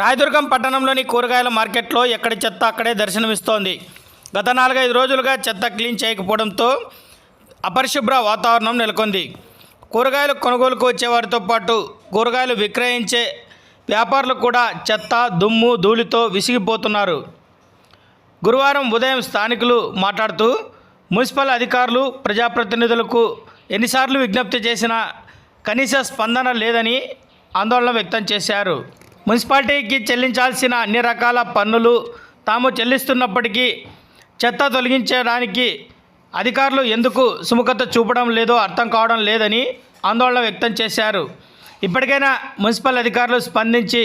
రాయదుర్గం పట్టణంలోని కూరగాయల మార్కెట్లో ఎక్కడి చెత్త అక్కడే దర్శనమిస్తోంది. గత నాలుగైదు రోజులుగా చెత్త క్లీన్ చేయకపోవడంతో అపరిశుభ్ర వాతావరణం నెలకొంది. కూరగాయలు కొనుగోలుకు వచ్చేవారితో పాటు కూరగాయలు విక్రయించే వ్యాపారులు కూడా చెత్త దుమ్ము ధూళితో విసిగిపోతున్నారు. గురువారం ఉదయం స్థానికులు మాట్లాడుతూ మున్సిపల్ అధికారులు ప్రజాప్రతినిధులకు ఎన్నిసార్లు విజ్ఞప్తి చేసినా కనీస స్పందన లేదని ఆందోళన వ్యక్తం చేశారు. మున్సిపాలిటీకి చెల్లించాల్సిన అన్ని రకాల పన్నులు తాము చెల్లిస్తున్నప్పటికీ చెత్త తొలగించడానికి అధికారులు ఎందుకు సుముఖత చూపడం లేదో అర్థం కావడం లేదని ఆందోళన వ్యక్తం చేశారు. ఇప్పటికైనా మున్సిపల్ అధికారులు స్పందించి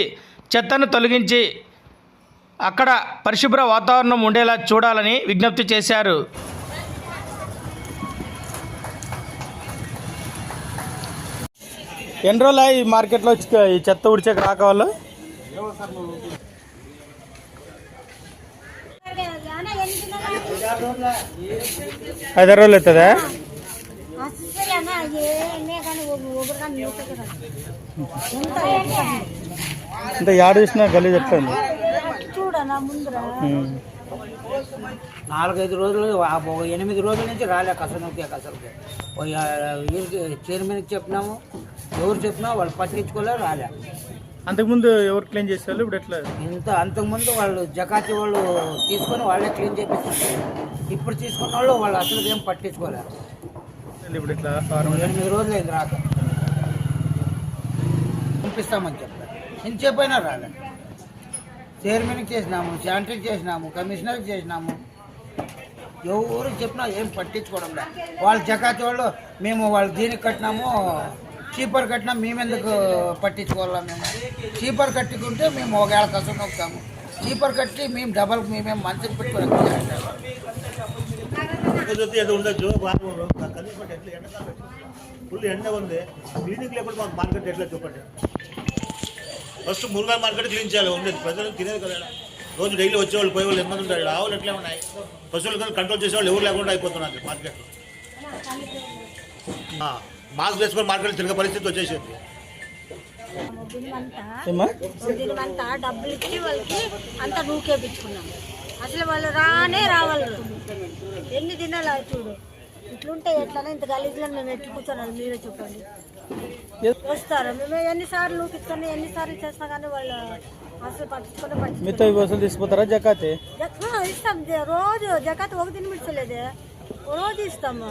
చెత్తను తొలగించి అక్కడ పరిశుభ్ర వాతావరణం ఉండేలా చూడాలని విజ్ఞప్తి చేశారు. ఎన్ని రోజులు ఈ మార్కెట్లో ఈ చెత్త ఉడిచే రాక వాళ్ళు ఐదారు రోజులు అవుతుందా? అంటే యాడ్ చేసినా గల్లీ చెప్తాను చూడనా ముందర? నాలుగైదు రోజులు ఎనిమిది రోజుల నుంచి రాలే కసనకి కసలకి వీరికి చైర్మన్కి చెప్పినాము ఎవరు చెప్పినా వాళ్ళు పట్టించుకోలే రాలే. అంతకుముందు ఎవరు క్లీన్ చేసేవాళ్ళు? ఇప్పుడు ఎట్లా? ఇంత అంతకుముందు వాళ్ళు జకాతి వాళ్ళు తీసుకొని వాళ్ళే క్లీన్ చేపిస్తారు ఇప్పుడు తీసుకున్న వాళ్ళు వాళ్ళు అసలు ఏం పట్టించుకోలే. ఇప్పుడు ఇట్లా ఎనిమిది రోజులు అయింది రాక. పంపిస్తామని చెప్పారు. ఇంతసేపైనా రాలే. చైర్మన్కి చేసినాము శానిటరీకి చేసినాము కమిషనర్కి చేసినాము. ఎవరు చెప్పినా ఏం పట్టించుకోవడం లే వాళ్ళు జకాతి వాళ్ళు మేము వాళ్ళు దీనికి కట్టినాము చీపర్ కట్టినా మేమెందుకు పట్టించుకోవాలా మేము? చీపర్ కట్టుకుంటే మేము ఒకవేళ కసం నొక్కుతాము. చీపర్ కట్టి మేము డబల్ మేమేం మంచి పెట్టుకోవాలి ఫుల్ ఎండ ఉంది. లేకుండా మాకు మార్కెట్ ఫస్ట్ మురుగా మార్కెట్ క్లీన్ చేయాలి. ఉండేది ప్రజలు తినేది కదా రోజు డైలీ వచ్చేవాళ్ళు పోయేవాళ్ళు ఎంతమంది ఉంటారు ఆవులు ఎట్లా ఉన్నాయి? పశువులు కంట్రోల్ చేసేవాళ్ళు ఎవరు లేకుండా అయిపోతున్నారు మార్కెట్లో మాస్క్ వేసుకొని మార్కెట్ తిరిగే పరిస్థితి వచ్చేసింది. దినమంతా డబ్బులు ఇచ్చి వాళ్ళకి అంతా నూకేపించుకున్నాం అసలు వాళ్ళు రానే రావాలి ఎన్ని దినాలు అవి చూడు. ఇట్లుంటే ఎట్లా ఇంత గలీజ్లో మేము ఎట్లు కూర్చోనాలి మీరే చెప్పండి. వస్తారు. మేము ఎన్నిసార్లు నూకించుకొని ఎన్నిసార్లు చేసినా కానీ వాళ్ళు అసలు పట్టించుకొని ఈ వసూలు తీసుకుపోతారా జకాతే? ఇస్తాం. రోజు జకాత్ ఒక దిన మిడిచలేదే రోజు ఇస్తాము.